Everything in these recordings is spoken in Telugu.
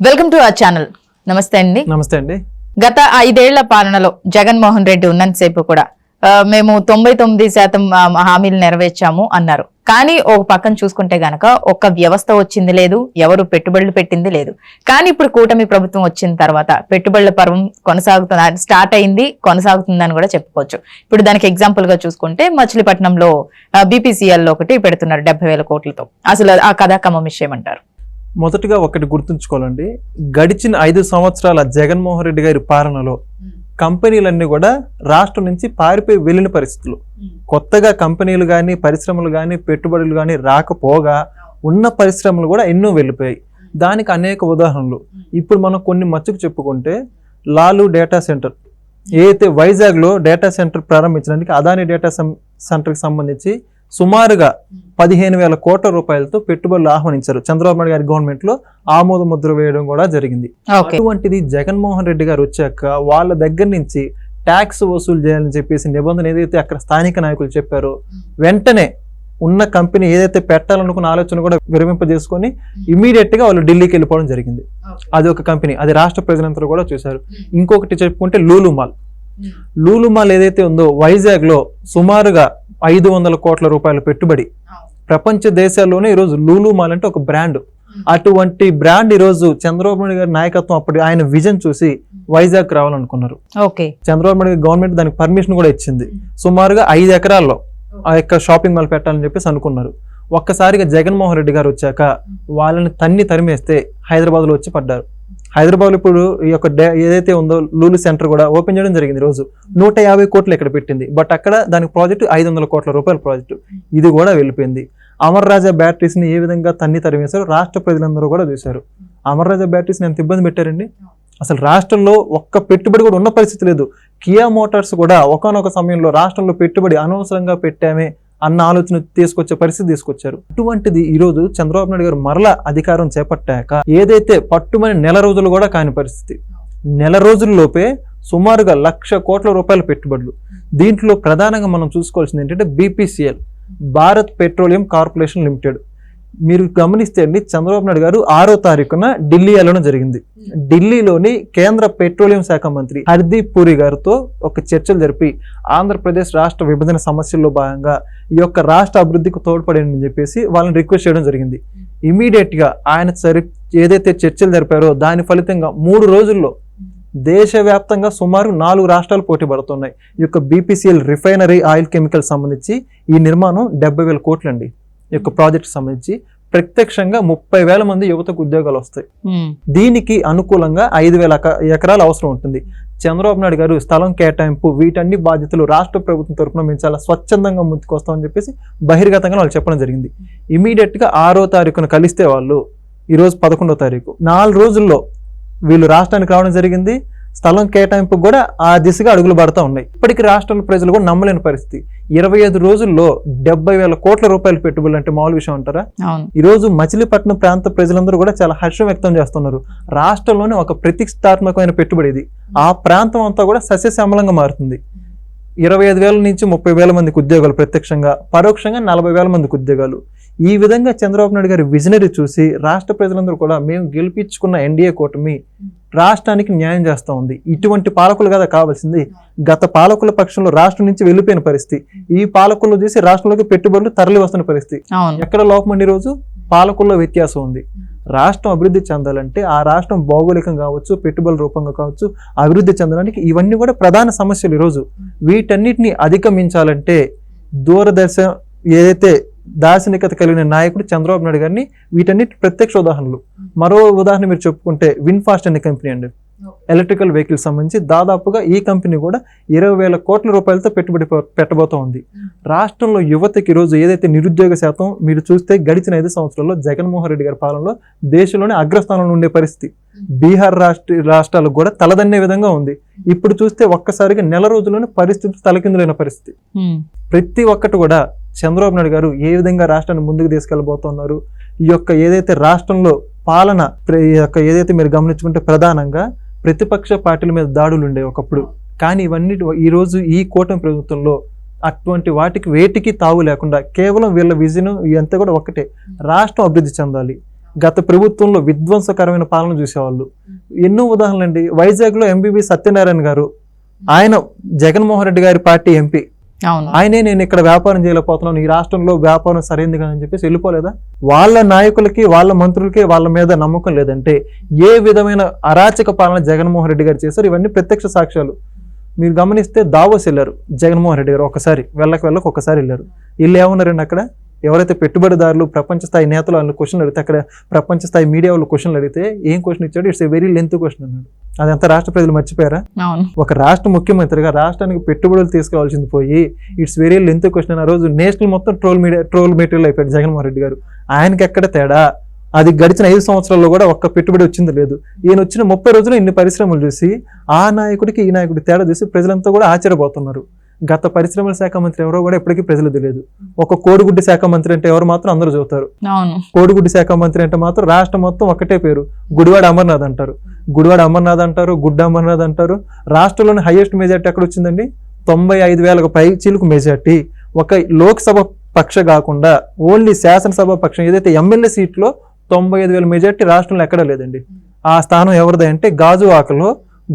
Welcome to our channel. నమస్తే అండి. నమస్తే అండి. గత ఐదేళ్ళ పాలనలో జగన్మోహన్ రెడ్డి ఉన్నంతసేపు కూడా మేము తొంభై తొమ్మిది శాతం హామీలు నెరవేర్చాము అన్నారు. కానీ ఒక పక్కన చూసుకుంటే గనక ఒక్క వ్యవస్థ వచ్చింది లేదు ఎవరు పెట్టుబడులు పెట్టింది లేదు. కానీ ఇప్పుడు కూటమి ప్రభుత్వం వచ్చిన తర్వాత పెట్టుబడుల పర్వం కొనసాగుతుంది స్టార్ట్ అయింది కొనసాగుతుందని కూడా చెప్పుకోవచ్చు. ఇప్పుడు దానికి ఎగ్జాంపుల్గా చూసుకుంటే మచిలీపట్నంలో బీపీసీఎల్లో ఒకటి పెడుతున్నారు డెబ్బై వేల కోట్లతో. అసలు ఆ కథాకమం విషయం అంటారు. మొదటగా ఒకటి గుర్తుంచుకోవాలండి. గడిచిన ఐదు సంవత్సరాల జగన్మోహన్ రెడ్డి గారి పాలనలో కంపెనీలన్నీ కూడా రాష్ట్రం నుంచి పారిపోయి వెళ్ళిన పరిస్థితులు. కొత్తగా కంపెనీలు కానీ పరిశ్రమలు కానీ పెట్టుబడులు కానీ రాకపోగా ఉన్న పరిశ్రమలు కూడా ఎన్నో వెళ్ళిపోయాయి. దానికి అనేక ఉదాహరణలు. ఇప్పుడు మనం కొన్ని మచ్చుకు చెప్పుకుంటే లాలు డేటా సెంటర్. ఏదైతే వైజాగ్లో డేటా సెంటర్ ప్రారంభించడానికి అదాని డేటా సెం- సెంటర్కి సంబంధించి సుమారుగా పదిహేను వేల కోట్ల రూపాయలతో పెట్టుబడులు ఆహ్వానించారు. చంద్రబాబు నాయుడు గారి గవర్నమెంట్లో ఆమోద ముద్ర వేయడం కూడా జరిగింది. అటువంటిది జగన్మోహన్ రెడ్డి గారు వచ్చాక వాళ్ళ దగ్గర నుంచి ట్యాక్స్ వసూలు చేయాలని చెప్పేసి నిబంధన ఏదైతే అక్కడ స్థానిక నాయకులు చెప్పారో వెంటనే ఉన్న కంపెనీ ఏదైతే పెట్టాలనుకున్న ఆలోచన కూడా విరమింపజేసుకొని ఇమీడియట్గా వాళ్ళు ఢిల్లీకి వెళ్ళిపోవడం జరిగింది. అది ఒక కంపెనీ అది రాష్ట్ర ప్రజలందరూ కూడా చూశారు. ఇంకొకటి చెప్పుకుంటే లూలు మాల్ లూలు మాల్ ఏదైతే ఉందో వైజాగ్లో సుమారుగా ఐదు వందల కోట్ల రూపాయల పెట్టుబడి. ప్రపంచ దేశాల్లోనే ఈరోజు లూలు మాల్ అంటే ఒక బ్రాండ్. అటువంటి బ్రాండ్ ఈరోజు చంద్రబాబు నాయుడు గారి నాయకత్వం అప్పటి ఆయన విజన్ చూసి వైజాగ్ రావాలనుకున్నారు. ఓకే. చంద్రబాబు నాయుడు గారి గవర్నమెంట్ దానికి పర్మిషన్ కూడా ఇచ్చింది. సుమారుగా ఐదు ఎకరాల్లో ఆ యొక్క షాపింగ్ మాల్ పెట్టాలని చెప్పేసి అనుకున్నారు. ఒక్కసారిగా జగన్మోహన్ రెడ్డి గారు వచ్చాక వాళ్ళని తన్ని తరిమేస్తే హైదరాబాద్లో వచ్చి పడ్డారు. హైదరాబాద్లో ఇప్పుడు ఈ యొక్క డే- ఏదైతే ఉందో లూలు సెంటర్ కూడా ఓపెన్ చేయడం జరిగింది రోజు. నూట యాభై కోట్లు ఇక్కడ పెట్టింది. బట్ అక్కడ దానికి ప్రాజెక్టు ఐదు వందల కోట్ల రూపాయల ప్రాజెక్టు. ఇది కూడా వెళ్ళిపోయింది. అమర్ రాజా బ్యాటరీస్ని ఏ విధంగా తన్ని తరిమేశారు రాష్ట్ర ప్రజలందరూ కూడా చూశారు. అమర్ రాజా బ్యాటరీస్ని ఎంత ఇబ్బంది పెట్టారండి? అసలు రాష్ట్రంలో ఒక్క పెట్టుబడి కూడా ఉన్న పరిస్థితి లేదు. కియా మోటార్స్ కూడా ఒకనొక సమయంలో రాష్ట్రంలో పెట్టుబడి అనవసరంగా పెట్టామే. అన్న ఆలోచన తీసుకొచ్చే పరిస్థితి తీసుకొచ్చారు. అటువంటిది ఈ రోజు చంద్రబాబు నాయుడు గారు మరలా అధికారం చేపట్టాక ఏదైతే పట్టుమని నెల రోజులు కూడా కాని పరిస్థితి. నెల రోజుల్లోపే సుమారుగా లక్ష కోట్ల రూపాయల పెట్టుబడులు. దీంట్లో ప్రధానంగా మనం చూసుకోవాల్సింది ఏంటంటే BPCL Bharat petroleum corporation limited. మీరు గమనిస్తే అండి చంద్రబాబు నాయుడు గారు ఆరో తారీఖున ఢిల్లీ వెళ్ళడం జరిగింది ఢిల్లీలోని కేంద్ర పెట్రోలియం శాఖ మంత్రి హర్దీప్ పూరి గారితో ఒక చర్చలు జరిపి ఆంధ్రప్రదేశ్ రాష్ట్ర విభజన సమస్యల్లో భాగంగా ఈ యొక్క రాష్ట్ర అభివృద్ధికి తోడ్పడని చెప్పేసి వాళ్ళని రిక్వెస్ట్ చేయడం జరిగింది. ఇమీడియట్గా ఆయన సరి ఏదైతే చర్చలు జరిపారో దాని ఫలితంగా మూడు రోజుల్లో దేశవ్యాప్తంగా సుమారు నాలుగు రాష్ట్రాలు పోటీ పడుతున్నాయి. ఈ యొక్క బీపీసీఎల్ రిఫైనరీ ఆయిల్ కెమికల్ సంబంధించి ఈ నిర్మాణం డెబ్బై వేల కోట్లండి. యొక్క ప్రాజెక్ట్ సంబంధించి ప్రత్యక్షంగా ముప్పై వేల మంది యువతకు ఉద్యోగాలు వస్తాయి. దీనికి అనుకూలంగా ఐదు వేల ఎక- ఎకరాలు అవసరం ఉంటుంది. చంద్రబాబు నాయుడు గారు స్థలం కేటాయింపు వీటన్ని బాధ్యతలు రాష్ట్ర ప్రభుత్వం తరఫున మేము చాలా స్వచ్ఛందంగా ముందుకు వస్తామని చెప్పేసి బహిర్గతంగా వాళ్ళు చెప్పడం జరిగింది. ఇమీడియట్గా ఆరో తారీఖున కలిస్తే వాళ్ళు ఈ రోజు పదకొండో తారీఖు. నాలుగు రోజుల్లో వీళ్ళు రాష్ట్రానికి రావడం జరిగింది. స్థలం కేటాయింపు కూడా ఆ దిశగా అడుగులు పడతా ఉన్నాయి. ఇప్పటికీ రాష్ట్రంలో ప్రజలు కూడా నమ్మలేని పరిస్థితి. ఇరవై ఐదు రోజుల్లో డెబ్బై వేల కోట్ల రూపాయల పెట్టుబడులు అంటే మామూలు విషయం అంటారా? ఈ రోజు మచిలీపట్నం ప్రాంత ప్రజలందరూ కూడా చాలా హర్షం వ్యక్తం చేస్తున్నారు. రాష్ట్రంలోనే ఒక ప్రతిష్టాత్మకమైన పెట్టుబడి ఇది. ఆ ప్రాంతం అంతా కూడా సస్యశ్యామలంగా మారుతుంది. ఇరవై ఐదు వేల నుంచి ముప్పై వేల మందికి ఉద్యోగాలు ప్రత్యక్షంగా పరోక్షంగా నలభై వేల మందికి ఉద్యోగాలు. ఈ విధంగా చంద్రబాబు నాయుడు గారి విజనరీ చూసి రాష్ట్ర ప్రజలందరూ కూడా మేము గెలిపించుకున్న ఎన్డీఏ కూటమి రాష్ట్రానికి న్యాయం చేస్తూ ఉంది. ఇటువంటి పాలకులు కదా కావాల్సింది. గత పాలకుల పక్షంలో రాష్ట్రం నుంచి వెళ్ళిపోయిన పరిస్థితి. ఈ పాలకులు చూసి రాష్ట్రంలోకి పెట్టుబడులు తరలి వస్తున్న పరిస్థితి. ఎక్కడ లోపం అండి ఈరోజు పాలకుల్లో వ్యత్యాసం ఉంది. రాష్ట్రం అభివృద్ధి చెందాలంటే ఆ రాష్ట్రం భౌగోళికం కావచ్చు పెట్టుబడుల రూపంగా కావచ్చు అభివృద్ధి చెందడానికి ఇవన్నీ కూడా ప్రధాన సమస్యలు ఈరోజు వీటన్నిటిని అధిగమించాలంటే దూరదర్శన ఏదైతే దార్శనికత కలిగిన నాయకుడు చంద్రబాబు నాయుడు గారిని వీటన్నిటి ప్రత్యక్ష ఉదాహరణలు. మరో ఉదాహరణ మీరు చెప్పుకుంటే విన్ఫాస్ట్ అనే కంపెనీ అండి. ఎలక్ట్రికల్ వెహికల్ సంబంధించి దాదాపుగా ఈ కంపెనీ కూడా ఇరవై వేల కోట్ల రూపాయలతో పెట్టుబడి పె- పెట్టబోతా ఉంది. రాష్ట్రంలో యువతకి ఈరోజు ఏదైతే నిరుద్యోగ శాతం మీరు చూస్తే గడిచిన ఐదు సంవత్సరాల్లో జగన్మోహన్ రెడ్డి గారి పాలనలో దేశంలోనే అగ్రస్థానంలో ఉండే పరిస్థితి. బీహార్ రాష్ట్ర రాష్ట్రాలకు కూడా తలదన్నే విధంగా ఉంది. ఇప్పుడు చూస్తే ఒక్కసారిగా నెల రోజుల్లోనే పరిస్థితి తలకిందులైన పరిస్థితి. ప్రతి ఒక్కటి కూడా చంద్రబాబు నాయుడు గారు ఏ విధంగా రాష్ట్రాన్ని ముందుకు తీసుకెళ్ళబోతున్నారు? ఈ యొక్క ఏదైతే రాష్ట్రంలో పాలన ప్ర- ఈ యొక్క ఏదైతే మీరు గమనించుకుంటే ప్రధానంగా ప్రతిపక్ష పార్టీల మీద దాడులు ఉండేవి ఒకప్పుడు. కానీ ఇవన్నీ ఈరోజు ఈ కూటమి ప్రభుత్వంలో అటువంటి వాటికి వేటికి తావు లేకుండా కేవలం వీళ్ళ విజన్ ఇదంతా కూడా ఒక్కటే. రాష్ట్రం అభివృద్ధి చెందాలి. గత ప్రభుత్వంలో విధ్వంసకరమైన పాలన చూసేవాళ్ళు. ఎన్నో ఉదాహరణలు అండి. వైజాగ్లో ఎంబీబీ సత్యనారాయణ గారు ఆయన జగన్మోహన్ రెడ్డి గారి పార్టీ ఎంపీ. ఆయనే నేను ఇక్కడ వ్యాపారం చేయలేకపోతున్నాను ఈ రాష్ట్రంలో వ్యాపారం సరైంది కదా అని చెప్పేసి వెళ్ళిపోలేదా? వాళ్ళ నాయకులకి వాళ్ళ మంత్రులకి వాళ్ళ మీద నమ్మకం లేదంటే ఏ విధమైన అరాచక పాలన జగన్మోహన్ రెడ్డి గారు చేశారు? ఇవన్నీ ప్రత్యక్ష సాక్ష్యాలు. మీరు గమనిస్తే దావోస్ వెళ్ళారు జగన్మోహన్ రెడ్డి గారు ఒకసారి వెళ్ళక వెళ్ళక ఒకసారి వెళ్ళారు. వీళ్ళు ఏమన్నారండి అక్కడ? ఎవరైతే పెట్టుబడిదారులు ప్రపంచ స్థాయి నేతలు వాళ్ళు క్వశ్చన్లు అడిగితే అక్కడ ప్రపంచ స్థాయి మీడియా వాళ్ళు క్వశ్చన్లు అడిగితే ఏం క్వశ్చన్ ఇచ్చాడు? It's a very length question అన్నాడు. అదంతా రాష్ట్ర ప్రజలు మర్చిపోయారా? ఒక రాష్ట్ర ముఖ్యమంత్రిగా రాష్ట్రానికి పెట్టుబడులు తీసుకురావాల్సింది పోయి ఇట్స్ వెరీ లెంత్ క్వశ్చన్ ఆ రోజు నేషనల్ మొత్తం ట్రోల్ మీడియా ట్రోల్ మెటీరియల్ అయిపోయాడు జగన్మోహన్ రెడ్డి గారు. ఆయనకి ఎక్కడ తేడా? అది గడిచిన ఐదు సంవత్సరాల్లో కూడా ఒక్క పెట్టుబడి వచ్చింది లేదు. ఈయన వచ్చిన ముప్పై రోజులు ఇన్ని పరిశ్రమలు చూసి ఆ నాయకుడికి ఈ నాయకుడి తేడా చూసి ప్రజలంతా కూడా ఆశ్చర్యపోతున్నారు. గత పరిశ్రమల శాఖ మంత్రి ఎవరో కూడా ఇప్పటికీ ప్రజలు తెలియదు. ఒక కోడిగుడ్డి శాఖ మంత్రి అంటే ఎవరు మాత్రం అందరూ అవును. కోడిగుడ్డి శాఖ మంత్రి అంటే మాత్రం రాష్ట్రం మొత్తం ఒకటే పేరు. గుడివాడ అమర్నాథ్ అంటారు. గుడివాడ అమర్నాథ్ అంటారు గుడ్డ అమర్నాథ్ అంటారు. రాష్ట్రంలోని హైయెస్ట్ మెజార్టీ ఎక్కడ వచ్చిందండి? తొంభై ఐదు వేలకు పై చిలుకు మెజార్టీ ఒక లోక్సభ పక్ష కాకుండా ఓన్లీ శాసనసభ పక్షం. ఏదైతే ఎమ్మెల్యే సీట్లో తొంభై ఐదు వేల మెజార్టీ రాష్ట్రంలో ఎక్కడా లేదండి. ఆ స్థానం ఎవరిది అంటే గాజు ఆకలో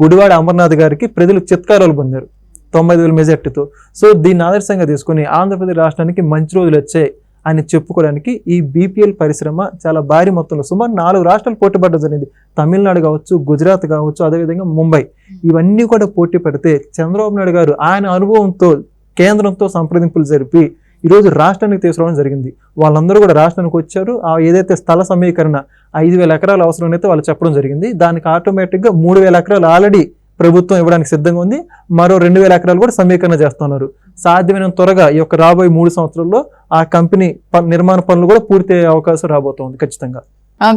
గుడివాడ అమర్నాథ్ గారికి ప్రజలు చిత్కారాలు పొందారు. తొంభై ఐదు వేల మెజార్టీతో సో దీన్ని ఆదర్శంగా తీసుకుని ఆంధ్రప్రదేశ్ రాష్ట్రానికి మంచి రోజులు వచ్చాయి అని చెప్పుకోవడానికి ఈ బీపీఎల్ పరిశ్రమ చాలా భారీ మొత్తంలో సుమారు నాలుగు రాష్ట్రాలు పోటీ పడడం జరిగింది. తమిళనాడు కావచ్చు గుజరాత్ కావచ్చు అదేవిధంగా ముంబై. ఇవన్నీ కూడా పోటీ పడితే చంద్రబాబు నాయుడు గారు ఆయన అనుభవంతో కేంద్రంతో సంప్రదింపులు జరిపి ఈరోజు రాష్ట్రానికి తీసుకురావడం జరిగింది. వాళ్ళందరూ కూడా రాష్ట్రానికి వచ్చారు. ఆ ఏదైతే స్థల సమీకరణ ఐదు వేల ఎకరాలు అవసరం అయితే వాళ్ళు చెప్పడం జరిగింది. దానికి ఆటోమేటిక్గా మూడు వేల ఎకరాలు ఆల్రెడీ ప్రభుత్వం ఇవ్వడానికి సిద్ధంగా ఉంది. మరో రెండు వేల ఎకరాలు కూడా సమీకరణ చేస్తున్నారు. సాధ్యమైన త్వరగా ఈ యొక్క రాబోయే మూడు సంవత్సరాల్లో ఆ కంపెనీ ప- నిర్మాణ పనులు కూడా పూర్తి అయ్యే అవకాశం రాబోతోంది ఖచ్చితంగా.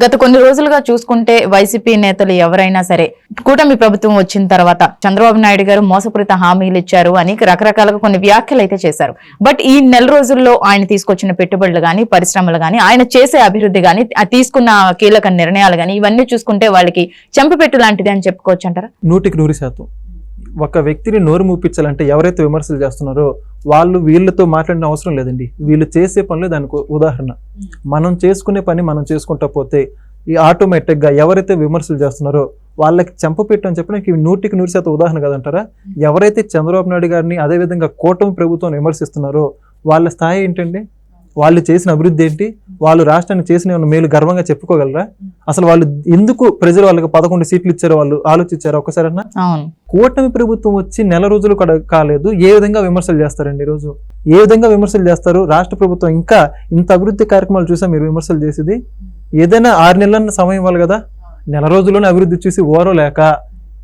గత కొన్ని రోజులుగా చూసుకుంటే వైసీపీ నేతలు ఎవరైనా సరే కూటమి ప్రభుత్వం వచ్చిన తర్వాత చంద్రబాబు నాయుడు గారు మోసపూరిత హామీలు ఇచ్చారు అని రకరకాలుగా కొన్ని వ్యాఖ్యలు అయితే చేశారు. బట్ ఈ నెల రోజుల్లో ఆయన తీసుకొచ్చిన పెట్టుబడులు కానీ పరిశ్రమలు కానీ ఆయన చేసే అభివృద్ధి గాని తీసుకున్న కీలక నిర్ణయాలు కానీ ఇవన్నీ చూసుకుంటే వాళ్ళకి చెంపపెట్టు లాంటిది అని చెప్పుకోవచ్చు అంటారా? నూటికి నూరు శాతం. ఒక వ్యక్తిని నోరు మూపించాలంటే ఎవరైతే విమర్శలు చేస్తున్నారో వాళ్ళు వీళ్ళతో మాట్లాడిన అవసరం లేదండి. వీళ్ళు చేసే పనులే దానికి ఉదాహరణ. మనం చేసుకునే పని మనం చేసుకుంటా పోతే ఈ ఆటోమేటిక్గా ఎవరైతే విమర్శలు చేస్తున్నారో వాళ్ళకి చెంపపెట్టు అని చెప్పడానికి ఇవి నూటికి నూరు శాతం ఉదాహరణ కదంటారా? ఎవరైతే చంద్రబాబు నాయుడు గారిని అదేవిధంగా కూటమి ప్రభుత్వం విమర్శిస్తున్నారో వాళ్ళ స్థాయి ఏంటండి? వాళ్ళు చేసిన అభివృద్ధి ఏంటి? వాళ్ళు రాష్ట్రానికి చేసిన మేలు గర్వంగా చెప్పుకోగలరా? అసలు వాళ్ళు ఎందుకు ప్రజలు వాళ్ళకి పదకొండు సీట్లు ఇచ్చారో వాళ్ళు ఆలోచించారు ఒకసారన్నా అవును. కూటమి ప్రభుత్వం వచ్చి నెల రోజులు కూడా కాలేదు. ఏ విధంగా విమర్శలు చేస్తారండి ఈరోజు? ఏ విధంగా విమర్శలు చేస్తారు? రాష్ట్ర ప్రభుత్వం ఇంకా ఇంత అభివృద్ధి కార్యక్రమాలు చూసా మీరు విమర్శలు చేసేది? ఏదైనా ఆరు నెలల సమయం ఇవ్వాలి కదా? నెల రోజుల్లోనే అభివృద్ధి చూసి ఓరలేక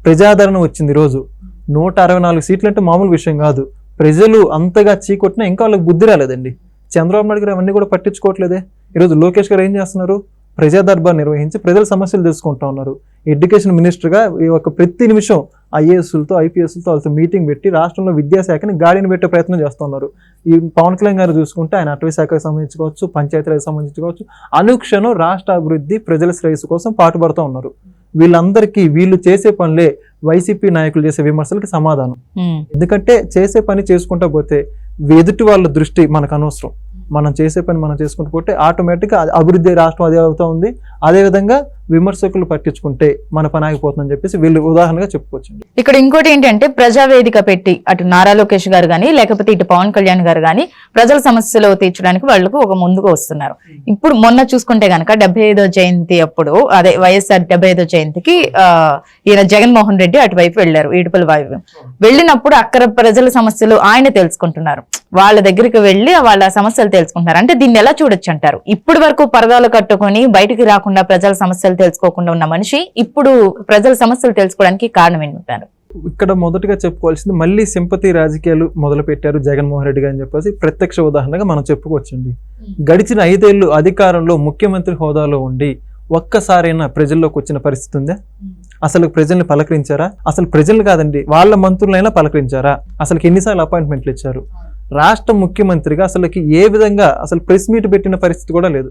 ప్రజాదరణ వచ్చింది ఈరోజు. నూట అరవై నాలుగు సీట్లు అంటే మామూలు విషయం కాదు. ప్రజలు అంతగా చీకొట్టినా ఇంకా వాళ్ళకి బుద్ధి రాలేదండి. చంద్రబాబు నాయుడు గారు అవన్నీ కూడా పట్టించుకోవట్లేదే. ఈరోజు లోకేష్ గారు ఏం చేస్తున్నారు? ప్రజా దర్బార్ నిర్వహించి ప్రజల సమస్యలు తెలుసుకుంటా ఉన్నారు. ఎడ్యుకేషన్ మినిస్టర్గా ఈ యొక్క ప్రతి నిమిషం ఐఏఎస్లతో ఐపీఎస్లతో వాళ్ళతో మీటింగ్ పెట్టి రాష్ట్రంలో విద్యాశాఖని గాడిని పెట్టే ప్రయత్నం చేస్తున్నారు ఈ పవన్ కళ్యాణ్ గారు చూసుకుంటే ఆయన అటవీ శాఖకు సంబంధించుకోవచ్చు పంచాయతీరాజ్ సంబంధించుకోవచ్చు అనుక్షణం రాష్ట్ర అభివృద్ధి ప్రజల శ్రేయస్సు కోసం పాటుపడుతూ ఉన్నారు. వీళ్ళందరికీ వీళ్ళు చేసే పనులే వైసీపీ నాయకులు చేసే విమర్శలకి సమాధానం. ఎందుకంటే చేసే పని చేసుకుంటా పోతే ఎదుటి వాళ్ళ దృష్టి మనకు అనవసరం. మనం చేసే పని మనం చేసుకుంటూ పోతే ఆటోమేటిక్గా అభివృద్ధి రాష్ట్రం అదే అవుతూ ఉంది. అదేవిధంగా విమర్శకులు పట్టించుకుంటే మన పని ఆగిపోతుందని చెప్పేసి వీళ్ళు ఉదాహరణగా చెప్పుకోవచ్చండి. ఇక్కడ ఇంకోటి ఏంటంటే ప్రజావేదిక పెట్టి అటు నారా లోకేష్ గారు కానీ లేకపోతే ఇటు పవన్ కళ్యాణ్ గారు కానీ ప్రజల సమస్యలు తీర్చడానికి వాళ్ళకు ఒక ముందుకు వస్తున్నారు. ఇప్పుడు మొన్న చూసుకుంటే గనక డెబ్బై ఐదో జయంతి అప్పుడు అదే వైఎస్ఆర్ డెబ్బై ఐదో జయంతికి ఈయన జగన్మోహన్ రెడ్డి అటువైపు వెళ్ళారు ఈడుపల వాయువు వెళ్ళినప్పుడు అక్కడ ప్రజల సమస్యలు ఆయన తెలుసుకుంటున్నారు. వాళ్ళ దగ్గరికి వెళ్ళి వాళ్ళ సమస్యలు తెలుసుకుంటున్నారు. అంటే దీన్ని ఎలా చూడొచ్చు అంటారు? ఇప్పటి వరకు పరదాలు కట్టుకొని బయటికి రాకుండా ప్రజల సమస్యలు తెలుసుకోకుండా ఉన్న మనిషి ఇప్పుడు ప్రజల సమస్యలు తెలుసుకోవడానికి కారణం ఏంటంటారు ఇక్కడ మొదటగా చెప్పుకోవాల్సింది మళ్ళీ సింపతి రాజకీయాలు మొదలు పెట్టారు జగన్మోహన్ రెడ్డి గారు అని చెప్పేసి ప్రత్యక్ష ఉదాహరణగా మనం చెప్పుకోవచ్చండి. గడిచిన ఐదేళ్ళు అధికారంలో ముఖ్యమంత్రి హోదాలో ఉండి ఒక్కసారైనా ప్రజల్లోకి వచ్చిన పరిస్థితి ఉందా? అసలు ప్రజల్ని పలకరించారా? అసలు ప్రజలు కాదండి వాళ్ళ మంత్రులైనా పలకరించారా? అసలు ఎన్నిసార్లు అపాయింట్మెంట్లు ఇచ్చారు? రాష్ట్ర ముఖ్యమంత్రిగా అసలుకి ఏ విధంగా అసలు ప్రెస్ మీట్ పెట్టిన పరిస్థితి కూడా లేదు.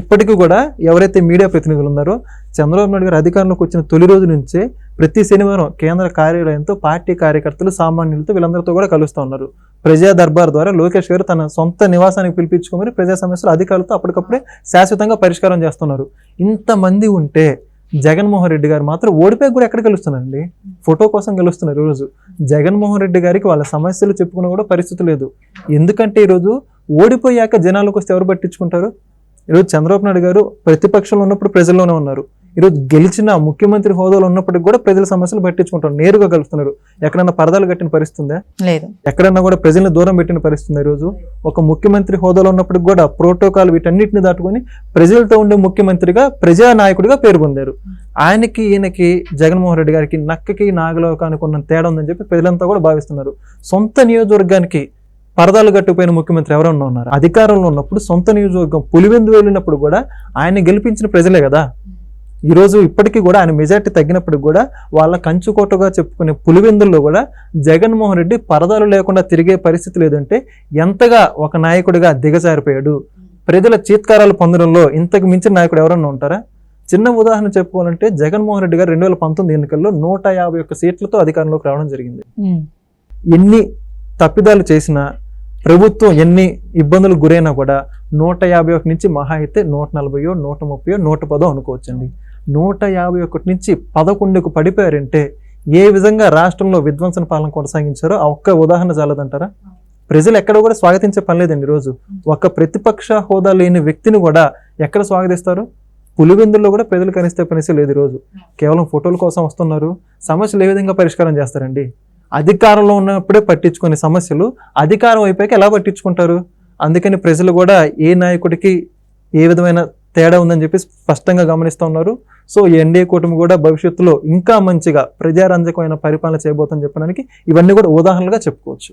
ఇప్పటికీ కూడా ఎవరైతే మీడియా ప్రతినిధులు ఉన్నారో చంద్రబాబు నాయుడు గారు అధికారంలోకి వచ్చిన తొలి రోజు నుంచే ప్రతి శనివారం కేంద్ర కార్యాలయంతో పార్టీ కార్యకర్తలు సామాన్యులతో వీళ్ళందరితో కూడా కలుస్తూ ఉన్నారు. ప్రజా దర్బార్ ద్వారా లోకేష్ గారు తన సొంత నివాసానికి పిలిపించుకొని ప్రజా సమస్యలు అధికారులతో అప్పటికప్పుడే శాశ్వతంగా పరిష్కారం చేస్తున్నారు. ఇంతమంది ఉంటే జగన్మోహన్ రెడ్డి గారు మాత్రం ఓడిపోయి కూడా ఎక్కడ కలుస్తున్నారండి? ఫోటో కోసం గెలుస్తున్నారు ఈరోజు జగన్మోహన్ రెడ్డి గారికి వాళ్ళ సమస్యలు చెప్పుకున్న కూడా పరిస్థితి లేదు. ఎందుకంటే ఈరోజు ఓడిపోయాక జనాలకు వస్తే ఎవరు పట్టించుకుంటారు? ఈరోజు చంద్రబాబు నాయుడు గారు ప్రతిపక్షంలో ఉన్నప్పుడు ప్రజల్లోనే ఉన్నారు. ఈరోజు గెలిచిన ముఖ్యమంత్రి హోదాలో ఉన్నప్పటికి కూడా ప్రజల సమస్యలు పట్టించుకుంటారు నేరుగా కలుస్తున్నారు ఎక్కడన్నా పరదాలు కట్టిన పరిస్థితి ఉందా లేదు. ఎక్కడన్నా కూడా ప్రజల్ని దూరం పెట్టిన పరిస్థితి ఉంది ఈరోజు? ఒక ముఖ్యమంత్రి హోదాలో ఉన్నప్పటికి కూడా ప్రోటోకాల్ వీటన్నిటిని దాటుకొని ప్రజలతో ఉండే ముఖ్యమంత్రిగా ప్రజా నాయకుడిగా పేరు పొందారు. ఆయనకి ఈయనకి జగన్మోహన్ రెడ్డి గారికి నక్కకి నాగలోకానికి ఉన్న తేడా ఉందని చెప్పి ప్రజలంతా కూడా భావిస్తున్నారు. సొంత నియోజకవర్గానికి పరదాలు కట్టుకుపోయిన ముఖ్యమంత్రి ఎవరన్నా ఉన్నారు? అధికారంలో ఉన్నప్పుడు సొంత నియోజకవర్గం పులివెందు వెళ్ళినప్పుడు కూడా ఆయన గెలిపించిన ప్రజలే కదా. ఈ రోజు ఇప్పటికీ కూడా ఆయన మెజార్టీ తగ్గినప్పటికి కూడా వాళ్ళ కంచుకోటగా చెప్పుకునే పులివెందుల్లో కూడా జగన్మోహన్ రెడ్డి పరదాలు లేకుండా తిరిగే పరిస్థితి లేదంటే ఎంతగా ఒక నాయకుడిగా దిగజారిపోయాడు. ప్రజల చీత్కారాలు పొందడంలో ఇంతకు మించిన నాయకుడు ఎవరన్నా ఉంటారా? చిన్న ఉదాహరణ చెప్పుకోవాలంటే జగన్మోహన్ రెడ్డి గారు రెండు వేల పంతొమ్మిది ఎన్నికల్లో నూట యాభై ఒక్క సీట్లతో అధికారంలోకి రావడం జరిగింది. ఎన్ని తప్పిదాలు చేసినా ప్రభుత్వం ఎన్ని ఇబ్బందులకు గురైనా కూడా నూట యాభై ఒకటి నుంచి మహా అయితే నూట నలభైయో నూట ముప్పయో నూట పదో అనుకోవచ్చండి. నూట యాభై ఒకటి నుంచి పదకొండుకు పడిపోయారంటే ఏ విధంగా రాష్ట్రంలో విధ్వంసన పాలన కొనసాగించారో ఆ ఒక్క ఉదాహరణ చాలదంటారా? ప్రజలు ఎక్కడ కూడా స్వాగతించే పని లేదండి ఈరోజు. ఒక ప్రతిపక్ష హోదా లేని వ్యక్తిని కూడా ఎక్కడ స్వాగతిస్తారు? పులివెందుల్లో కూడా ప్రజలు కనిస్తే పనిసే లేదు ఈరోజు. కేవలం ఫోటోల కోసం వస్తున్నారు. సమస్యలు ఏ విధంగా పరిష్కారం చేస్తారండి? అధికారంలో ఉన్నప్పుడే పట్టించుకునే సమస్యలు అధికారం అయిపోయాక ఎలా పట్టించుకుంటారు? అందుకని ప్రజలు కూడా ఏ నాయకుడికి ఏ విధమైన తేడా ఉందని చెప్పి స్పష్టంగా గమనిస్తూ ఉన్నారు. సో ఎన్డీఏ కూటమి కూడా భవిష్యత్తులో ఇంకా మంచిగా ప్రజారంజకమైన పరిపాలన చేయబోతుందని చెప్పడానికి ఇవన్నీ కూడా ఉదాహరణలుగా చెప్పుకోవచ్చు.